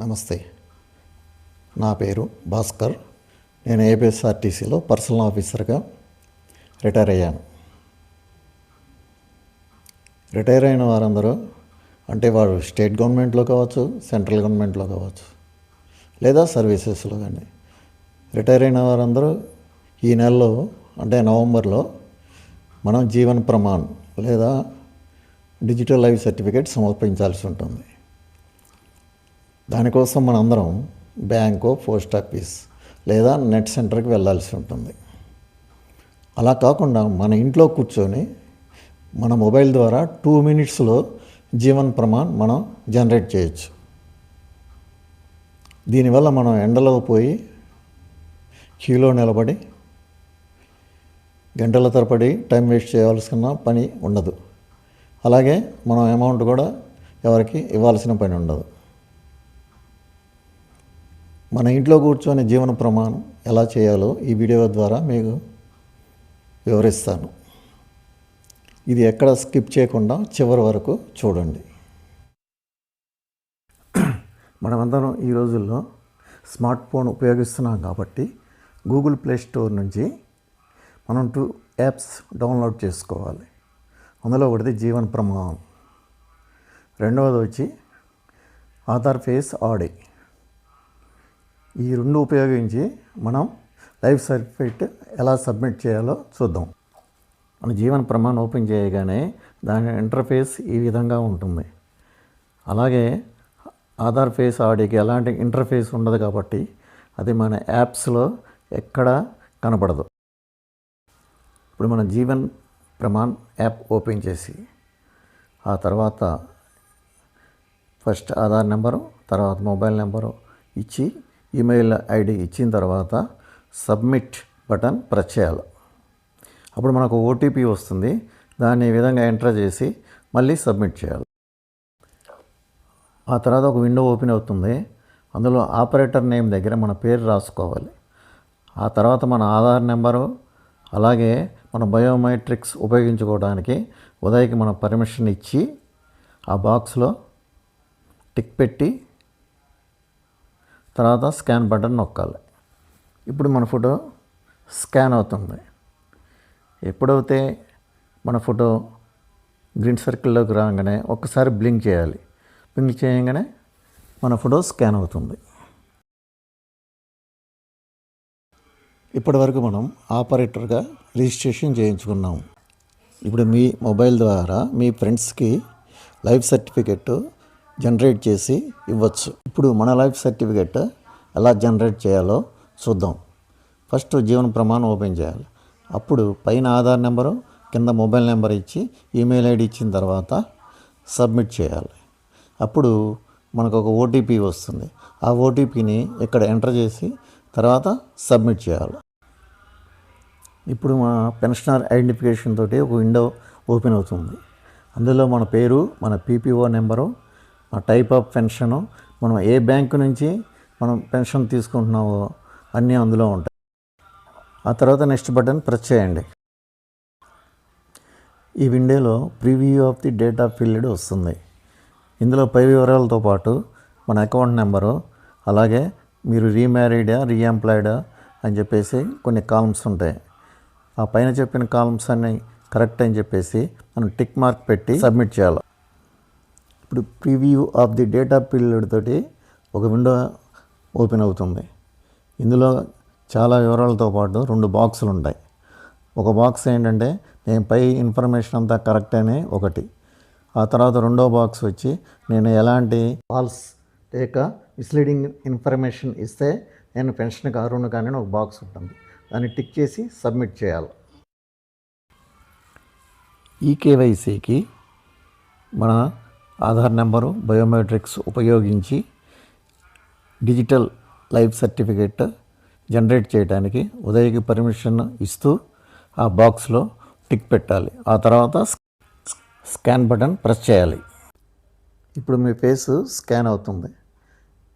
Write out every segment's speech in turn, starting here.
నమస్తే. నా పేరు భాస్కర్. నేను ఏపీఎస్ఆర్టీసీలో పర్సనల్ ఆఫీసర్గా రిటైర్ అయ్యాను. రిటైర్ అయిన వారందరూ అంటే వారు స్టేట్ గవర్నమెంట్లో కావచ్చు సెంట్రల్ గవర్నమెంట్లో కావచ్చు లేదా సర్వీసెస్లో కానీ రిటైర్ అయిన వారందరూ ఈ నెలలో అంటే నవంబర్లో మనం జీవన్ ప్రమాణ్ లేదా డిజిటల్ లైఫ్ సర్టిఫికేట్ సమర్పించాల్సి ఉంటుంది. దానికోసం మనందరం బ్యాంకో పోస్ట్ ఆఫీస్ లేదా నెట్ సెంటర్కి వెళ్ళాల్సి ఉంటుంది. అలా కాకుండా మన ఇంట్లో కూర్చొని మన మొబైల్ ద్వారా టూ మినిట్స్లో జీవన్ ప్రమాణ్ మనం జనరేట్ చేయొచ్చు. దీనివల్ల మనం ఎండలో పోయి క్యూలో నిలబడి గంటల తరబడి టైం వేస్ట్ చేయాల్సిన పని ఉండదు. అలాగే మనం అమౌంట్ కూడా ఎవరికి ఇవ్వాల్సిన పని ఉండదు. మన ఇంట్లో కూర్చొని జీవన ప్రమాణం ఎలా చేయాలో ఈ వీడియో ద్వారా మీకు వివరిస్తాను. ఇది ఎక్కడ స్కిప్ చేయకుండా చివరి వరకు చూడండి. మనమందరం ఈ రోజుల్లో స్మార్ట్ ఫోన్ ఉపయోగిస్తున్నాం కాబట్టి గూగుల్ ప్లే స్టోర్ నుంచి మనం టూ యాప్స్ డౌన్లోడ్ చేసుకోవాలి. అందులో ఒకటిది జీవన ప్రమాణం. రెండవది వచ్చి ఆధార్ ఫేస్ ఆడి ఈ రెండు ఉపయోగించి మనం లైఫ్ సర్టిఫికేట్ ఎలా సబ్మిట్ చేయాలో చూద్దాం. మన జీవన ప్రమాణం ఓపెన్ చేయగానే దాని ఇంటర్ఫేస్ ఈ విధంగా ఉంటుంది. అలాగే ఆధార్ ఫేస్ ఆడికి ఎలాంటి ఇంటర్ఫేస్ ఉండదు కాబట్టి అది మన యాప్స్లో ఎక్కడ కనపడదు ఇప్పుడు మన జీవన్ ప్రమాణ్ యాప్ ఓపెన్ చేసి ఆ తర్వాత ఫస్ట్ ఆధార్ నెంబరు తర్వాత మొబైల్ నెంబరు ఇచ్చి ఈమెయిల్ ఐడి ఇచ్చిన తర్వాత సబ్మిట్ బటన్ ప్రెస్ చేయాలి. అప్పుడు మనకు ఓటీపీ వస్తుంది. దాన్ని ఈ విధంగా ఎంటర్ చేసి మళ్ళీ సబ్మిట్ చేయాలి. ఆ తర్వాత ఒక విండో ఓపెన్ అవుతుంది. అందులో ఆపరేటర్ నేమ్ దగ్గర మన పేరు రాసుకోవాలి. ఆ తర్వాత మన ఆధార్ నెంబరు అలాగే మన బయోమెట్రిక్స్ ఉపయోగించుకోవడానికి ఉదయకి మన పర్మిషన్ ఇచ్చి ఆ బాక్స్లో టిక్ పెట్టి తర్వాత స్కాన్ బటన్ నొక్కాలి. ఇప్పుడు మన ఫోటో స్కాన్ అవుతుంది. ఎప్పుడైతే మన ఫోటో గ్రీన్ సర్కిల్లోకి రాగానే ఒక్కసారి బ్లింక్ చేయాలి. బ్లింక్ చేయగానే మన ఫోటో స్కాన్ అవుతుంది. ఇప్పటివరకు మనం ఆపరేటర్గా రిజిస్ట్రేషన్ చేయించుకున్నాం. ఇప్పుడు మీ మొబైల్ ద్వారా మీ ఫ్రెండ్స్కి లైఫ్ సర్టిఫికెట్ జనరేట్ చేసి ఇవ్వచ్చు. ఇప్పుడు మన లైఫ్ సర్టిఫికెట్ ఎలా జనరేట్ చేయాలో చూద్దాం. ఫస్ట్ జీవన ప్రమాణం ఓపెన్ చేయాలి. అప్పుడు పైన ఆధార్ నెంబరు కింద మొబైల్ నెంబర్ ఇచ్చి ఈమెయిల్ ఐడి ఇచ్చిన తర్వాత సబ్మిట్ చేయాలి. అప్పుడు మనకు ఒక ఓటీపీ వస్తుంది. ఆ ఓటీపీని ఇక్కడ ఎంటర్ చేసి తర్వాత సబ్మిట్ చేయాలి. ఇప్పుడు మా పెన్షనర్ ఐడెంటిఫికేషన్ తోటి ఒక విండో ఓపెన్ అవుతుంది. అందులో మన పేరు మన పీపీఓ నెంబరు ఆ టైప్ ఆఫ్ పెన్షను మనం ఏ బ్యాంకు నుంచి మనం పెన్షన్ తీసుకుంటున్నామో అన్నీ అందులో ఉంటాయి. ఆ తర్వాత నెక్స్ట్ బటన్ ప్రెస్ చేయండి ఈ విండోలో preview of the date of filed వస్తుంది. ఇందులో పై వివరాలతో పాటు మన అకౌంట్ నెంబరు అలాగే మీరు రీమ్యారీడా రీఎంప్లాయిడా అని చెప్పేసి కొన్ని కాలమ్స్ ఉంటాయి. ఆ పైన చెప్పిన కాలమ్స్ అన్నీ కరెక్ట్ అని చెప్పేసి మనం టిక్ మార్క్ పెట్టి సబ్మిట్ చేయాలి. ఇప్పుడు preview of the data period తోటి ఒక విండో ఓపెన్ అవుతుంది. ఇందులో చాలా వివరాలతో పాటు రెండు బాక్సులు ఉంటాయి. ఒక బాక్స్ ఏంటంటే నేను పై ఇన్ఫర్మేషన్ అంతా కరెక్ట్ అనే ఒకటి. ఆ తర్వాత రెండో బాక్స్ వచ్చి నేను ఎలాంటి ఫాల్స్ లేక మిస్లీడింగ్ ఇన్ఫర్మేషన్ ఇస్తే నేను పెన్షన్కి అర్హును కానీ ఒక బాక్స్ ఉంటుంది. దాన్ని టిక్ చేసి సబ్మిట్ చేయాలి. ఈ కేవైసీకి మన ఆధార్ నెంబరు బయోమెట్రిక్స్ ఉపయోగించి డిజిటల్ లైఫ్ సర్టిఫికేట్ జనరేట్ చేయడానికి ఉదయకి పర్మిషన్ ఇస్తూ ఆ బాక్స్లో టిక్ పెట్టాలి. ఆ తర్వాత స్కాన్ బటన్ ప్రెస్ చేయాలి. ఇప్పుడు మీ ఫేస్ స్కాన్ అవుతుంది.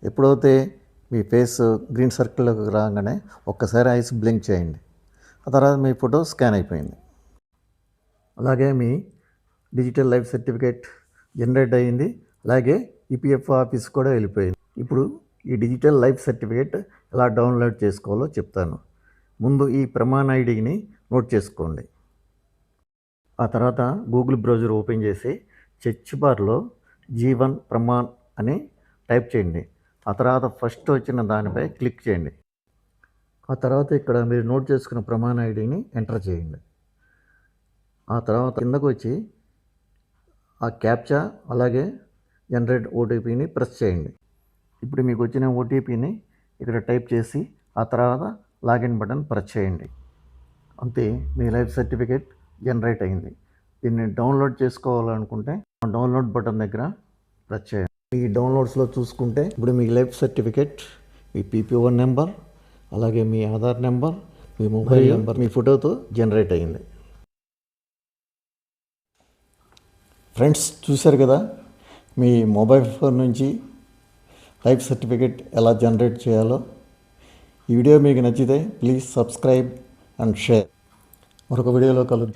ఎప్పుడైతే మీ ఫేస్ గ్రీన్ సర్కిల్లోకి రాగానే ఒక్కసారి ఐస్ బ్లింక్ చేయండి. ఆ తర్వాత మీ ఫోటో స్కాన్ అయిపోయింది. అలాగే మీ డిజిటల్ లైఫ్ సర్టిఫికేట్ జనరేట్ అయ్యింది. అలాగే ఈపీఎఫ్ ఆఫీస్ కూడా వెళ్ళిపోయింది. ఇప్పుడు ఈ డిజిటల్ లైఫ్ సర్టిఫికేట్ ఎలా డౌన్లోడ్ చేసుకోవాలో చెప్తాను. ముందు ఈ ప్రమాణ ఐడిని నోట్ చేసుకోండి. ఆ తర్వాత గూగుల్ బ్రౌజర్ ఓపెన్ చేసి సెర్చ్ బార్లో జీవన్ ప్రమాణ్ అని టైప్ చేయండి. ఆ తర్వాత ఫస్ట్ వచ్చిన దానిపై క్లిక్ చేయండి. ఆ తర్వాత ఇక్కడ మీరు నోట్ చేసుకున్న ప్రమాణ ఐడిని ఎంటర్ చేయండి. ఆ తర్వాత కిందకు వచ్చి ఆ క్యాప్చా అలాగే జనరేట్ ఓటీపీని ప్రెస్ చేయండి. ఇప్పుడు మీకు వచ్చిన ఓటీపీని ఇక్కడ టైప్ చేసి ఆ తర్వాత లాగిన్ బటన్ ప్రెస్ చేయండి. అంతే మీ లైఫ్ సర్టిఫికేట్ జనరేట్ అయింది. దీన్ని డౌన్లోడ్ చేసుకోవాలనుకుంటే డౌన్లోడ్ బటన్ దగ్గర ప్రెస్ చేయండి. ఈ డౌన్లోడ్స్లో చూసుకుంటే ఇప్పుడు మీ లైఫ్ సర్టిఫికేట్ మీ పీపీఓ నెంబర్ అలాగే మీ ఆధార్ నెంబర్ మీ మొబైల్ నెంబర్ మీ ఫోటోతో జనరేట్ అయింది. ఫ్రెండ్స్ చూశారు కదా మీ మొబైల్ ఫోన్ నుంచి లైఫ్ సర్టిఫికేట్ ఎలా జనరేట్ చేయాలో. ఈ వీడియో మీకు నచ్చితే ప్లీజ్ సబ్స్క్రైబ్ అండ్ షేర్. మరొక వీడియోలో కలుద్దాం.